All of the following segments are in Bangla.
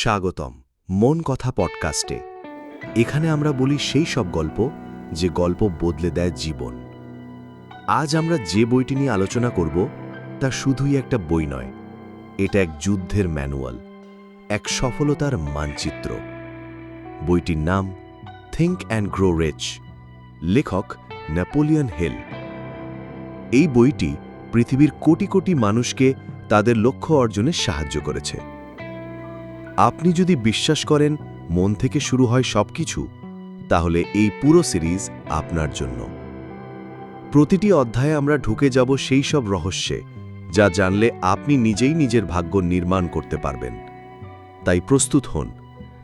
স্বাগতম, মন কথা পডকাস্টে। এখানে আমরা বলি সেই সব গল্প যে গল্প বদলে দেয় জীবন। আজ আমরা যে বইটি নিয়ে আলোচনা করব, তা শুধুই একটা বই নয়, এটা এক যুদ্ধের ম্যানুয়াল, এক সফলতার মানচিত্র। বইটির নাম থিঙ্ক অ্যান্ড গ্রো রিচ লেখক নেপোলিয়ন হিল এই বইটি পৃথিবীর কোটি কোটি মানুষকে তাদের লক্ষ্য অর্জনে সাহায্য করেছে। আপনি যদি বিশ্বাস করেন মন থেকে শুরু হয় সবকিছু, তাহলে এই পুরো সিরিজ আপনার জন্য। প্রতিটি অধ্যায়ে আমরা ঢুকে যাব সেই সব রহস্যে, যা জানলে আপনি নিজেই নিজের ভাগ্য নির্মাণ করতে পারবেন। তাই প্রস্তুত হন,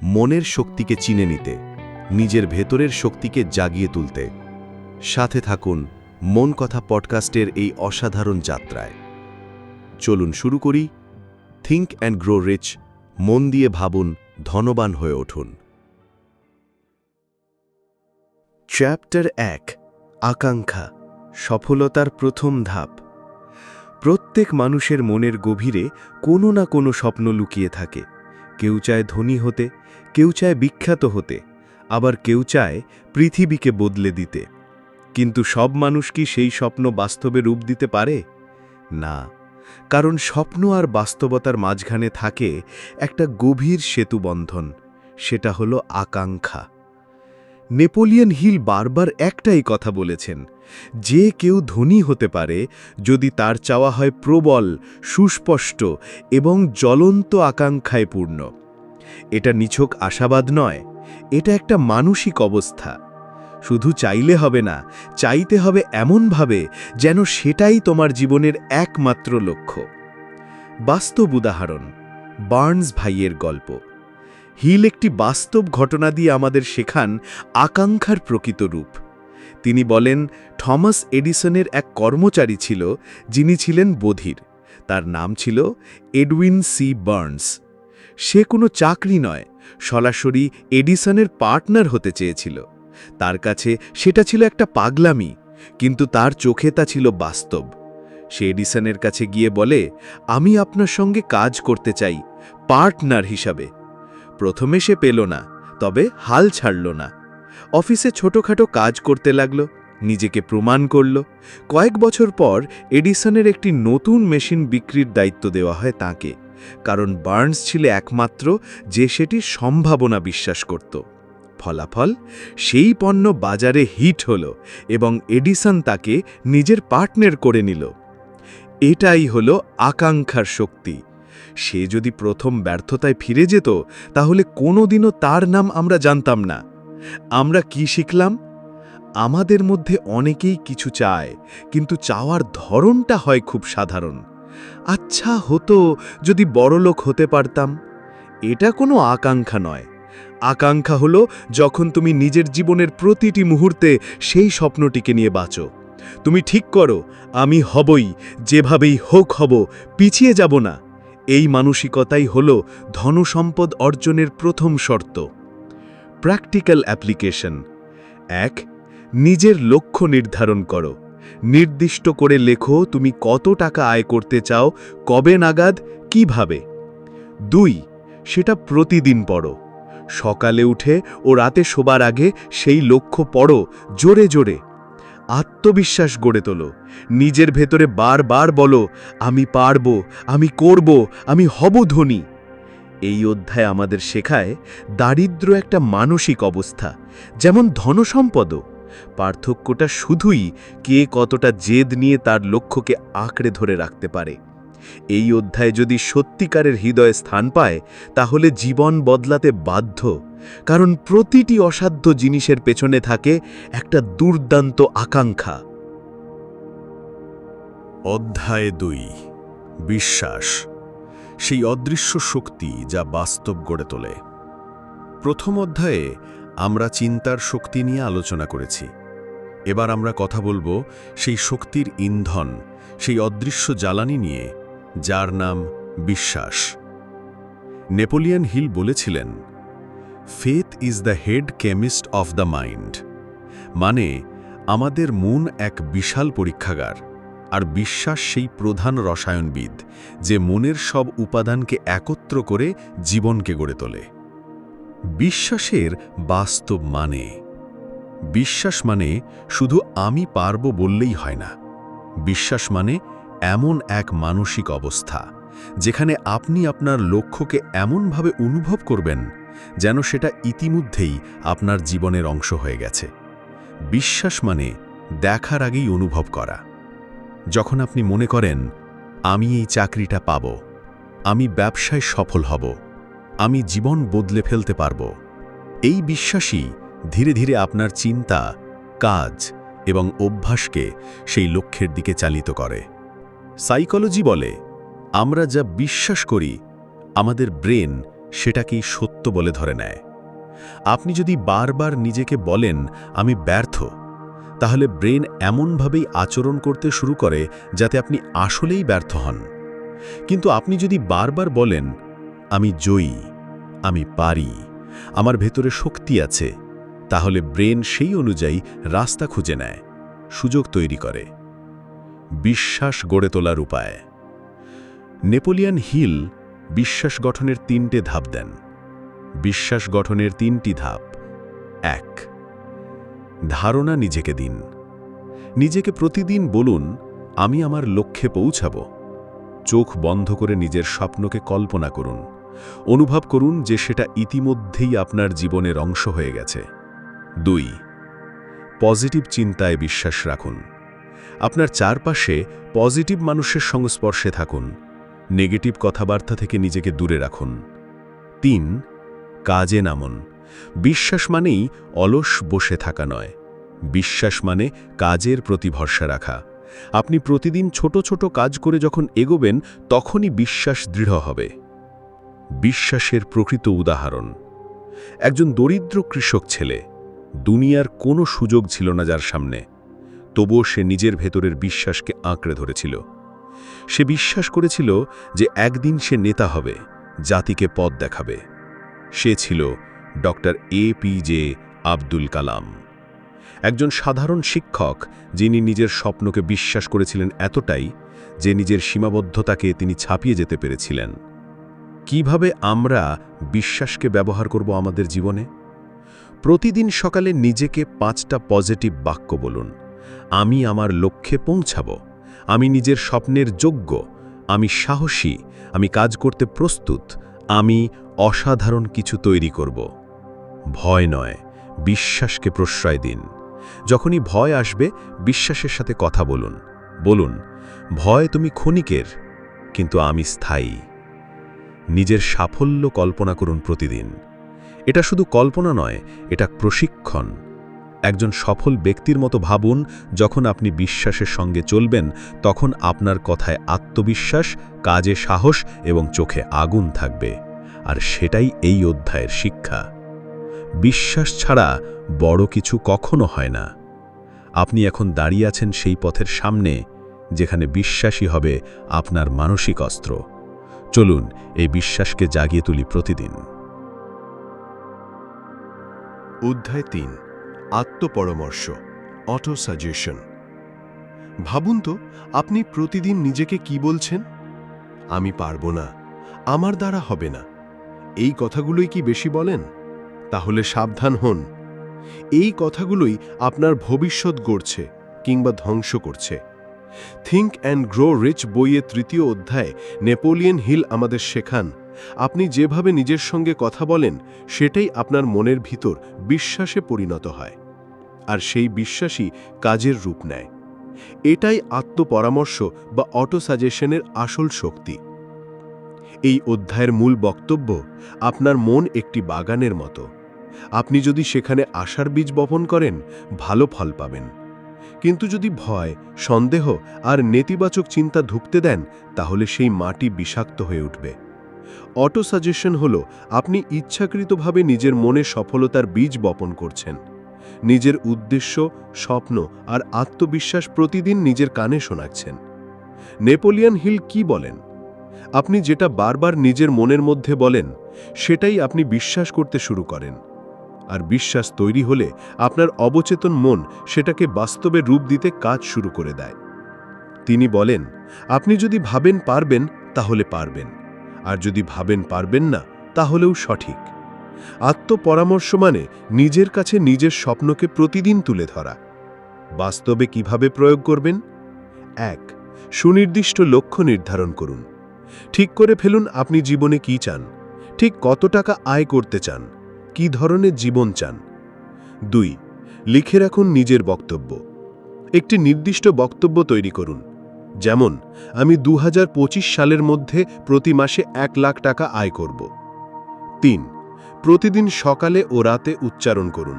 মনের শক্তিকে চিনে নিতে, নিজের ভেতরের শক্তিকে জাগিয়ে তুলতে। সাথে থাকুন মন কথা পডকাস্টের এই অসাধারণ যাত্রায়। চলুন শুরু করি থিঙ্ক অ্যান্ড গ্রো রিচ মন দিয়ে ভাবুন, ধনবান হয়ে উঠুন। চ্যাপ্টার এক, আকাঙ্ক্ষা, সফলতার প্রথম ধাপ। প্রত্যেক মানুষের মনের গভীরে কোনো না কোনো স্বপ্ন লুকিয়ে থাকে। কেউ চায় ধনী হতে, কেউ চায় বিখ্যাত হতে, আবার কেউ চায় পৃথিবীকে বদলে দিতে। কিন্তু সব মানুষ কি সেই স্বপ্ন বাস্তবে রূপ দিতে পারে? না। কারণ স্বপ্ন আর বাস্তবতার মাঝখানে থাকে একটা গভীর সেতুবন্ধন সেটা হলো আকাঙ্ক্ষা। নেপোলিয়ন হিল বারবার একটাই কথা বলেছেন, যে কেউ ধনী হতে পারে যদি তার চাওয়া হয় প্রবল, সুস্পষ্ট এবং জ্বলন্ত আকাঙ্ক্ষায় পূর্ণ। এটা নিছক আশাবাদ নয়, এটা একটা মানসিক অবস্থা। শুধু চাইলে হবে না, চাইতে হবে এমনভাবে যেন সেটাই তোমার জীবনের একমাত্র লক্ষ্য। বাস্তব উদাহরণ, বার্নস ভাইয়ের গল্প। হিল একটি বাস্তব ঘটনা দিয়ে আমাদের শেখান আকাঙ্ক্ষার প্রকৃত রূপ। তিনি বলেন, থমাস এডিসনের এক কর্মচারী ছিল যিনি ছিলেন বধির। তার নাম ছিল এডউইন সি বার্নস। সে কোনো চাকরি নয়, সরাসরি এডিসনের পার্টনার হতে চেয়েছিল। তার কাছে সেটা ছিল একটা পাগলামি, কিন্তু তার চোখে তা ছিল বাস্তব। সে এডিসনের কাছে গিয়ে বলে, আমি আপনার সঙ্গে কাজ করতে চাই, পার্টনার হিসাবে। প্রথমে সে পেল না, তবে হাল ছাড়ল না। অফিসে ছোটখাটো কাজ করতে লাগল, নিজেকে প্রমাণ করল। কয়েক বছর পর এডিসনের একটি নতুন মেশিন বিক্রির দায়িত্ব দেওয়া হয় তাকে, কারণ বার্নস ছিল একমাত্র যে সেটি সম্ভাবনা বিশ্বাস করত। ফলাফল, সেই পণ্য বাজারে হিট হল এবং এডিসন তাকে নিজের পার্টনার করে নিল। এটাই হল আকাঙ্ক্ষার শক্তি। সে যদি প্রথম ব্যর্থতায় ফিরে যেত, তাহলে কোনোদিনও তার নাম আমরা জানতাম না। আমরা কি শিখলাম? আমাদের মধ্যে অনেকেই কিছু চায়, কিন্তু চাওয়ার ধরনটা হয় খুব সাধারণ। আচ্ছা হতো যদি বড়লোক হতে পারতাম। এটা কোনো আকাঙ্ক্ষা নয়। আকাঙ্ক্ষা হলো যখন তুমি নিজের জীবনের প্রতিটি মুহূর্তে সেই স্বপ্নটিকে নিয়ে বাঁচো। তুমি ঠিক করো, আমি হবই, যেভাবেই হোক হব, পিছিয়ে যাব না। এই মানসিকতাই হল ধনসম্পদ অর্জনের প্রথম শর্ত। প্র্যাকটিক্যাল অ্যাপ্লিকেশন এক, নিজের লক্ষ্য নির্ধারণ করো। নির্দিষ্ট করে লেখো তুমি কত টাকা আয় করতে চাও, কবে নাগাদ, কীভাবে। দুই, সেটা প্রতিদিন পড়ো। সকালে উঠে ও রাতে শোবার আগে সেই লক্ষ্য পড়ো, জোরে জোরে। আত্মবিশ্বাস গড়ে তোলো। নিজের ভেতরে বারবার বলো, আমি পারব, আমি করব, আমি হব ধনী। এই অধ্যায় আমাদের শেখায় দারিদ্র একটা মানসিক অবস্থা, যেমন ধনসম্পদও। পার্থক্যটা শুধুই কে কতটা জেদ নিয়ে তার লক্ষ্যকে আঁকড়ে ধরে রাখতে পারে। এই অধ্যায় যদি সত্যিকারের হৃদয়ে স্থান পায়, তাহলে জীবন বদলাতে বাধ্য। কারণ প্রতিটি অসাধ্য জিনিসের পেছনে থাকে একটা দুর্দান্ত আকাঙ্ক্ষা। অধ্যায় দুই, বিশ্বাস। সেই অদৃশ্য শক্তি যা বাস্তব গড়ে তোলে। প্রথম অধ্যায়ে আমরা চিন্তার শক্তি নিয়ে আলোচনা করেছি। এবার আমরা কথা বলব সেই শক্তির ইন্ধন, সেই অদৃশ্য জ্বালানি নিয়ে যার নাম বিশ্বাস। নেপোলিয়ান হিল বলেছিলেন, faith is the head chemist of the mind. মানে আমাদের মন এক বিশাল পরীক্ষাগার, আর বিশ্বাস সেই প্রধান রসায়নবিদ, যে মনের সব উপাদানকে একত্র করে জীবনকে গড়ে তোলে। বিশ্বাসের বাস্তব মানে বিশ্বাস মানে শুধু আমি পারব বললেই হয় না। বিশ্বাস মানে এমন এক মানসিক অবস্থা, যেখানে আপনি আপনার লক্ষ্যকে এমনভাবে অনুভব করবেন যেন সেটা ইতিমধ্যেই আপনার জীবনের অংশ হয়ে গেছে। বিশ্বাস মানে দেখার আগেই অনুভব করা। যখন আপনি মনে করেন, আমি এই চাকরিটা পাব, আমি ব্যবসায় সফল হব, আমি জীবন বদলে ফেলতে পারব। এই বিশ্বাসই ধীরে ধীরে আপনার চিন্তা, কাজ এবং অভ্যাসকে সেই লক্ষ্যের দিকে চালিত করে। সাইকোলজি বলে, আমরা যা বিশ্বাস করি, আমাদের ব্রেন সেটাকেই সত্য বলে ধরে নেয়। আপনি যদি বারবার নিজেকে বলেন, আমি ব্যর্থ, তাহলে ব্রেন এমনভাবেই আচরণ করতে শুরু করে, যাতে আপনি আসলেই ব্যর্থ হন। কিন্তু আপনি যদি বারবার বলেন, আমি জয়ী, আমি পারি, আমার ভেতরে শক্তি আছে, তাহলে ব্রেন সেই অনুযায়ী রাস্তা খুঁজে নেয়, সুযোগ তৈরি করে। বিশ্বাস গড়ে তোলার উপায়। নেপোলিয়ান হিল বিশ্বাস গঠনের তিনটে ধাপ দেন। বিশ্বাস গঠনের তিনটি ধাপ। এক, ধারণা নিজেকে দিন। নিজেকে প্রতিদিন বলুন, আমি আমার লক্ষ্যে পৌঁছাব। চোখ বন্ধ করে নিজের স্বপ্নকে কল্পনা করুন। অনুভব করুন যে সেটা ইতিমধ্যেই আপনার জীবনের অংশ হয়ে গেছে। দুই, পজিটিভ চিন্তায় বিশ্বাস রাখুন। আপনার চারপাশে পজিটিভ মানুষের সংস্পর্শে থাকুন। নেগেটিভ কথাবার্তা থেকে নিজেকে দূরে রাখুন। তিন, কাজে নামুন। বিশ্বাস মানেই অলস বসে থাকা নয়। বিশ্বাস মানে কাজের প্রতি ভরসা রাখা। আপনি প্রতিদিন ছোট ছোট কাজ করে যখন এগোবেন, তখনই বিশ্বাস দৃঢ় হবে। বিশ্বাসের প্রকৃত উদাহরণ। একজন দরিদ্র কৃষক ছেলে। দুনিয়ার কোনো সুযোগ ছিল না যার সামনে। তবুও সে নিজের ভেতরের বিশ্বাসকে আঁকড়ে ধরেছিল। সে বিশ্বাস করেছিল যে একদিন সে নেতা হবে, জাতিকে পথ দেখাবে। সে ছিল doctor A P J Abdul Kalam. একজন সাধারণ শিক্ষক যিনি নিজের স্বপ্নকে বিশ্বাস করেছিলেন এতটাই যে নিজের সীমাবদ্ধতাকে তিনি ছাপিয়ে যেতে পেরেছিলেন। কীভাবে আমরা বিশ্বাসকে ব্যবহার করব আমাদের জীবনে? প্রতিদিন সকালে নিজেকে পাঁচটা পজিটিভ বাক্য বলুন। আমি আমার লক্ষ্যে পৌঁছাব। আমি নিজের স্বপ্নের যোগ্য। আমি সাহসী। আমি কাজ করতে প্রস্তুত। আমি অসাধারণ কিছু তৈরি করব। ভয় নয়, বিশ্বাসকে প্রশ্রয় দিন। যখনই ভয় আসবে, বিশ্বাসের সাথে কথা বলুন। বলুন, ভয় তুমি ক্ষণিকের, কিন্তু আমি স্থায়ী। নিজের সাফল্য কল্পনা করুন প্রতিদিন। এটা শুধু কল্পনা নয়, এটা প্রশিক্ষণ। একজন সফল ব্যক্তির মতো ভাবুন, যখন আপনি বিশ্বাসের সঙ্গে চলবেন, তখন আপনার কথায় আত্মবিশ্বাস, কাজে সাহস এবং চোখে আগুন থাকবে। আর সেটাই এই অধ্যায়ের শিক্ষা। বিশ্বাস ছাড়া বড় কিছু কখনো হয় না। আপনি এখন দাঁড়িয়ে আছেন সেই পথের সামনে, যেখানে বিশ্বাসী হবে আপনার মানসিক অস্ত্র। চলুন, এই বিশ্বাসকে জাগিয়ে তুলি প্রতিদিন। অধ্যায় তিন। আত্মপরামর্শ অটো সাজেশন ভাবুন তো, আপনি প্রতিদিন নিজেকে কি বলছেন? আমি পারব না, আমার দ্বারা হবে না। এই কথাগুলোই কি বেশি বলেন? তাহলে সাবধান হন। এই কথাগুলোই আপনার ভবিষ্যৎ গড়ছে কিংবা ধ্বংস করছে। থিঙ্ক অ্যান্ড গ্রো রিচ বইয়ের তৃতীয় অধ্যায়ে নেপোলিয়ন হিল আমাদের শেখান, আপনি যেভাবে নিজের সঙ্গে কথা বলেন, সেটাই আপনার মনের ভিতর বিশ্বাসে পরিণত হয়। আর সেই বিশ্বাসই কাজের রূপ নেয়। এটাই আত্মপরামর্শ বা অটো সাজেশনের আসল শক্তি। এই অধ্যায়ের মূল বক্তব্য আপনার মন একটি বাগানের মতো। আপনি যদি সেখানে আশার বীজ বপন করেন, ভালো ফল পাবেন। কিন্তু যদি ভয়, সন্দেহ আর নেতিবাচক চিন্তা ঢুকতে দেন, তাহলে সেই মাটি বিষাক্ত হয়ে উঠবে। অটো সাজেশন হল আপনি ইচ্ছাকৃতভাবে নিজের মনে সফলতার বীজ বপন করছেন। নিজের উদ্দেশ্য, স্বপ্ন আর আত্মবিশ্বাস প্রতিদিন নিজের কানে শোনাচ্ছেন। নেপোলিয়ান হিল কি বলেন? আপনি যেটা বারবার নিজের মনের মধ্যে বলেন, সেটাই আপনি বিশ্বাস করতে শুরু করেন। আর বিশ্বাস তৈরি হলে আপনার অবচেতন মন সেটাকে বাস্তবে রূপ দিতে কাজ শুরু করে দেয়। তিনি বলেন, আপনি যদি ভাবেন পারবেন, তাহলে পারবেন। আর যদি ভাবেন পারবেন না, তাহলেও সঠিক। আত্মপরামর্শ মানে নিজের কাছে নিজের স্বপ্নকে প্রতিদিন তুলে ধরা। বাস্তবে কীভাবে প্রয়োগ করবেন? এক, সুনির্দিষ্ট লক্ষ্য নির্ধারণ করুন। ঠিক করে ফেলুন আপনি জীবনে কি চান। ঠিক কত টাকা আয় করতে চান। কি ধরনের জীবন চান। দুই, লিখে রাখুন নিজের বক্তব্য। একটি নির্দিষ্ট বক্তব্য তৈরি করুন। যেমন, আমি দু হাজার পঁচিশ সালের মধ্যে প্রতি মাসে এক লাখ টাকা আয় করব। তিন প্রতিদিন সকালে ও রাতে উচ্চারণ করুন।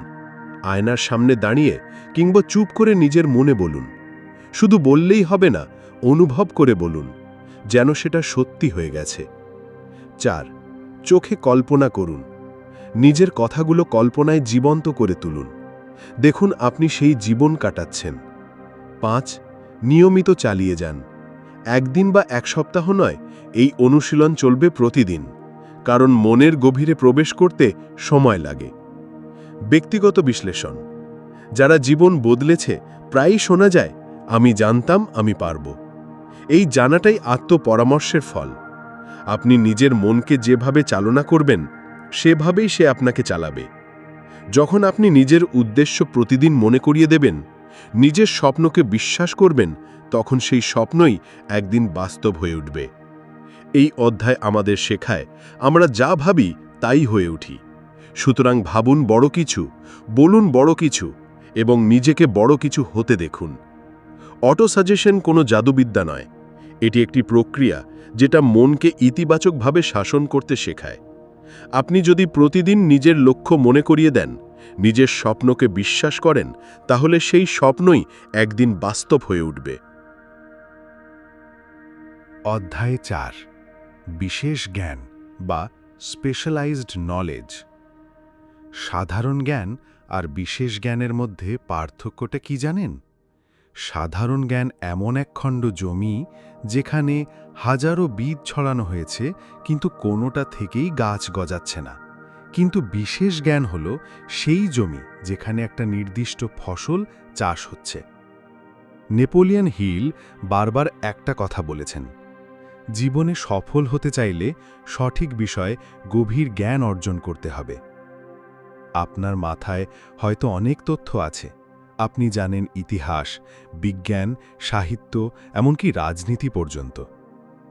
আয়নার সামনে দাঁড়িয়ে কিংবা চুপ করে নিজের মনে বলুন। শুধু বললেই হবে না, অনুভব করে বলুন, যেন সেটা সত্যি হয়ে গেছে। চার, চোখে কল্পনা করুন। নিজের কথাগুলো কল্পনায় জীবন্ত করে তুলুন। দেখুন আপনি সেই জীবন কাটাচ্ছেন। পাঁচ, নিয়মিত চালিয়ে যান। একদিন বা এক সপ্তাহ নয়, এই অনুশীলন চলবে প্রতিদিন। কারণ মনের গভীরে প্রবেশ করতে সময় লাগে। ব্যক্তিগত বিশ্লেষণ। যারা জীবন বদলেছে, প্রায়ই শোনা যায়, আমি জানতাম, আমি পারব। এই জানাটাই আত্মপরামর্শের ফল। আপনি নিজের মনকে যেভাবে চালনা করবেন, সেভাবেই সে আপনাকে চালাবে। যখন আপনি নিজের উদ্দেশ্য প্রতিদিন মনে করিয়ে দেবেন, নিজের স্বপ্নকে বিশ্বাস করবেন, তখন সেই স্বপ্নই একদিন বাস্তব হয়ে উঠবে। এই অধ্যায় আমাদের শেখায়, আমরা যা ভাবি তাই হয়ে উঠি। সুতরাং ভাবুন বড় কিছু, বলুন বড় কিছু, এবং নিজেকে বড় কিছু হতে দেখুন। অটো সাজেশন কোনো জাদুবিদ্যা নয়, এটি একটি প্রক্রিয়া যেটা মনকে ইতিবাচকভাবে শাসন করতে শেখায়। আপনি যদি প্রতিদিন নিজের লক্ষ্য মনে করিয়ে দেন, নিজের স্বপ্নকে বিশ্বাস করেন, তাহলে সেই স্বপ্নই একদিন বাস্তব হয়ে উঠবে। অধ্যায় চার বিশেষ জ্ঞান বা স্পেশালাইজড নলেজ সাধারণ জ্ঞান আর বিশেষ জ্ঞানের মধ্যে পার্থক্যটা কি জানেন? সাধারণ জ্ঞান এমন এক খণ্ড জমি যেখানে হাজারো বীজ ছড়ানো হয়েছে, কিন্তু কোনোটা থেকেই গাছ গজাচ্ছে না। কিন্তু বিশেষ জ্ঞান হল সেই জমি যেখানে একটা নির্দিষ্ট ফসল চাষ হচ্ছে। নেপোলিয়ান হিল বারবার একটা কথা বলেছেন। জীবনে সফল হতে চাইলে সঠিক বিষয়ে গভীর জ্ঞান অর্জন করতে হবে। আপনার মাথায় হয়তো অনেক তথ্য আছে। আপনি জানেন ইতিহাস, বিজ্ঞান, সাহিত্য, এমনকি রাজনীতি পর্যন্ত।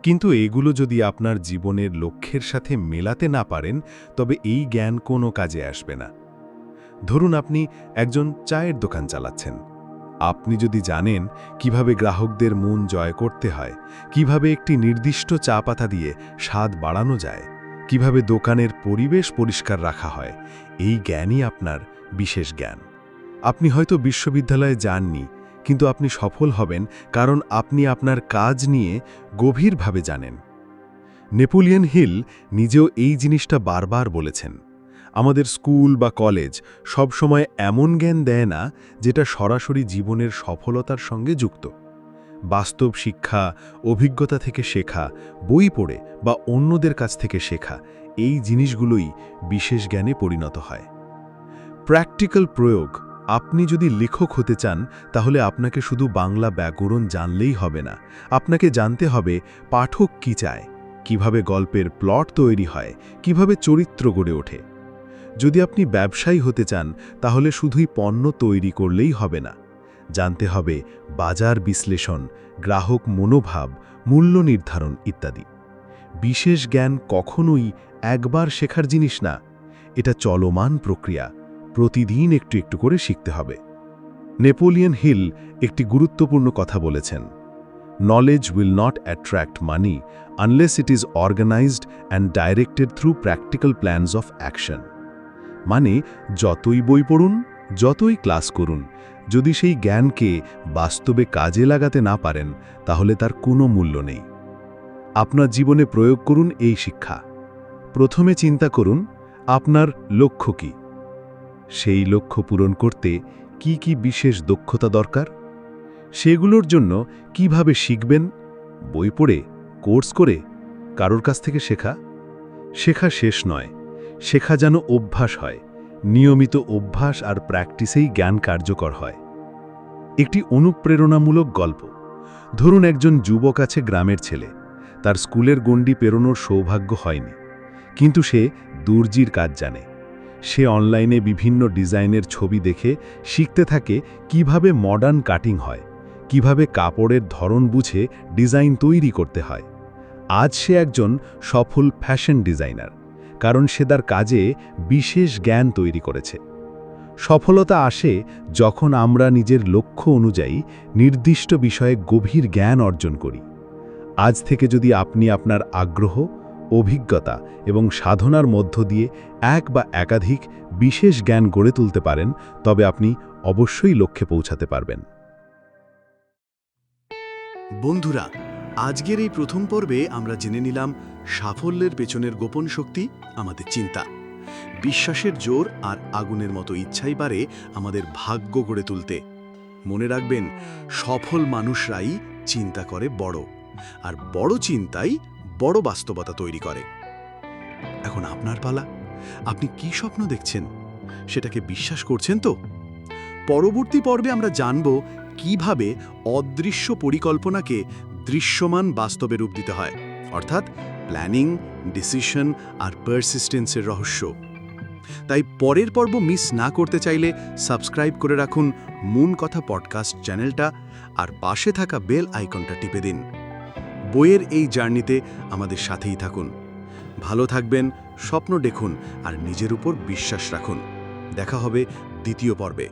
কিন্তু এগুলো যদি আপনার জীবনের লক্ষ্যের সাথে মেলাতে না পারেন, তবে এই জ্ঞান কোনো কাজে আসবে না। ধরুন আপনি একজন চায়ের দোকান চালাচ্ছেন। আপনি যদি জানেন কীভাবে গ্রাহকদের মন জয় করতে হয়, কীভাবে একটি নির্দিষ্ট চা পাতা দিয়ে স্বাদ বাড়ানো যায়, কীভাবে দোকানের পরিবেশ পরিষ্কার রাখা হয়, এই জ্ঞানই আপনার বিশেষ জ্ঞান। আপনি হয়তো বিশ্ববিদ্যালয়ে যাননি, কিন্তু আপনি সফল হবেন কারণ আপনি আপনার কাজ নিয়ে গভীরভাবে জানেন। নেপোলিয়ন হিল নিজেও এই জিনিসটা বারবার বলেছেন। আমাদের স্কুল বা কলেজ সবসময় এমন জ্ঞান দেয় না যেটা সরাসরি জীবনের সফলতার সঙ্গে যুক্ত। বাস্তব শিক্ষা, অভিজ্ঞতা থেকে শেখা, বই পড়ে বা অন্যদের কাছ থেকে শেখা, এই জিনিসগুলোই বিশেষ জ্ঞানে পরিণত হয়। প্র্যাকটিক্যাল প্রয়োগ, আপনি যদি লেখক হতে চান, তাহলে আপনাকে শুধু বাংলা ব্যাকরণ জানলেই হবে না, আপনাকে জানতে হবে পাঠক কি চায়, কীভাবে গল্পের প্লট তৈরি হয়, কীভাবে চরিত্র গড়ে ওঠে। যদি আপনি ব্যবসায়ী হতে চান, তাহলে শুধুই পণ্য তৈরি করলেই হবে না। জানতে হবে বাজার বিশ্লেষণ, গ্রাহক মনোভাব, মূল্য নির্ধারণ ইত্যাদি। বিশেষ জ্ঞান কখনোই একবার শেখার জিনিস না, এটা চলমান প্রক্রিয়া, প্রতিদিন একটু একটু করে শিখতে হবে। নেপোলিয়ন হিল একটি গুরুত্বপূর্ণ কথা বলেছেন knowledge will not attract money unless it is organized and directed through practical plans of action মানে যতই বই পড়ুন, যতই ক্লাস করুন, যদি সেই জ্ঞানকে বাস্তবে কাজে লাগাতে না পারেন, তাহলে তার কোনো মূল্য নেই। আপনার জীবনে প্রয়োগ করুন এই শিক্ষা। প্রথমে চিন্তা করুন, আপনার লক্ষ্য কী? সেই লক্ষ্য পূরণ করতে কি কি বিশেষ দক্ষতা দরকার? সেগুলোর জন্য কীভাবে শিখবেন? বই পড়ে, কোর্স করে, কারোর কাছ থেকে শেখা? শেখা শেষ নয়। শেখা যেন অভ্যাস হয়, নিয়মিত অভ্যাস আর প্র্যাকটিসেই জ্ঞান কার্যকর হয়। একটি অনুপ্রেরণামূলক গল্প। ধরুন একজন যুবক আছে গ্রামের ছেলে, তার স্কুলের গণ্ডি পেরোনোর সৌভাগ্য হয়নি, কিন্তু সে দর্জির কাজ জানে। সে অনলাইনে বিভিন্ন ডিজাইনের ছবি দেখে শিখতে থাকে কীভাবে মডার্ন কাটিং হয়, কীভাবে কাপড়ের ধরন বুঝে ডিজাইন তৈরি করতে হয়। আজ সে একজন সফল ফ্যাশন ডিজাইনার। কারণ সে তার কাজে বিশেষ জ্ঞান তৈরি করেছে। সফলতা আসে যখন আমরা নিজের লক্ষ্য অনুযায়ী নির্দিষ্ট বিষয়ে গভীর জ্ঞান অর্জন করি। আজ থেকে যদি আপনি আপনার আগ্রহ, অভিজ্ঞতা এবং সাধনার মধ্য দিয়ে এক বা একাধিক বিশেষ জ্ঞান গড়ে তুলতে পারেন, তবে আপনি অবশ্যই লক্ষ্যে পৌঁছাতে পারবেন। বন্ধুরা আজকের এই প্রথম পর্বে আমরা জেনে নিলাম সাফল্যের পেছনের গোপন শক্তি, আমাদের চিন্তা। বিশ্বাসের জোর আর আগুনের মতো ইচ্ছাই পারে আমাদের ভাগ্য গড়ে তুলতে। মনে রাখবেন, সফল মানুষরাই চিন্তা করে বড়, আর বড় চিন্তাই বড় বাস্তবতা তৈরি করে। এখন আপনার পালা। আপনি কি স্বপ্ন দেখছেন? সেটাকে বিশ্বাস করছেন তো? পরবর্তী পর্বে আমরা জানব কীভাবে অদৃশ্য পরিকল্পনাকে দৃশ্যমান বাস্তবে রূপ দিতে হয়, অর্থাৎ প্ল্যানিং, ডিসিশন আর পারসিস্টেন্সের রহস্য। তাই পরের পর্ব মিস না করতে চাইলে সাবস্ক্রাইব করে রাখুন মুন কথা পডকাস্ট চ্যানেলটা আর পাশে থাকা বেল আইকনটা টিপে দিন। বইয়ের এই জার্নিতে আমাদের সাথেই থাকুন। ভালো থাকবেন, স্বপ্ন দেখুন আর নিজের উপর বিশ্বাস রাখুন। দেখা হবে দ্বিতীয় পর্বে।